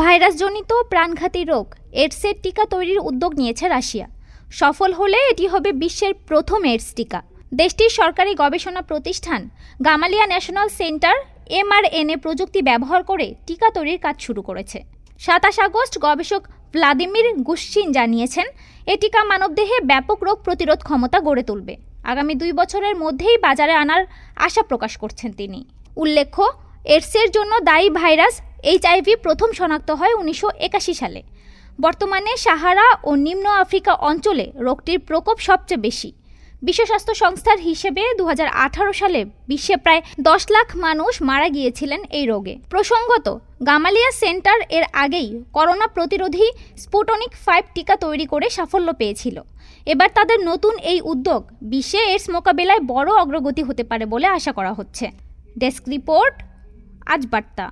ভাইরাসজনিত প্রাণঘাতী রোগ। এডসের টিকা তৈরির উদ্যোগ নিয়েছে রাশিয়া। সফল হলে এটি হবে বিশ্বের প্রথম এডস টিকা। দেশটির সরকারি গবেষণা প্রতিষ্ঠান গামালিয়া ন্যাশনাল সেন্টার এমআরএনএ প্রযুক্তি ব্যবহার করে টিকা তৈরির কাজ শুরু করেছে। সাতাশ আগস্ট গবেষক ভ্লাদিমির গুশ্চিন জানিয়েছেন, এ টিকা মানবদেহে ব্যাপক রোগ প্রতিরোধ ক্ষমতা গড়ে তুলবে। আগামী দুই বছরের মধ্যেই বাজারে আনার আশা প্রকাশ করছেন তিনি। উল্লেখ্য এডসের জন্য দায়ী ভাইরাস এইচআইভি প্রথম শনাক্ত হয় উনিশশো একাশি সালে। বর্তমানে সাহারা ও নিম্ন আফ্রিকা অঞ্চলে রোগটির প্রকোপ সবচেয়ে বেশি। বিশ্ব স্বাস্থ্য সংস্থার হিসেবে দু হাজার আঠারো সালে বিশ্বে প্রায় দশ লাখ মানুষ মারা গিয়েছিলেন এই রোগে। প্রসঙ্গত, গামালিয়া সেন্টার এর আগেই করোনা প্রতিরোধী স্পুটনিক ফাইভ টিকা তৈরি করে সাফল্য পেয়েছিল। এবার তাদের নতুন এই উদ্যোগ বিশ্বে এডস মোকাবেলায় বড় অগ্রগতি হতে পারে বলে আশা করা হচ্ছে। ডেস্ক রিপোর্ট, আজ বার্তা।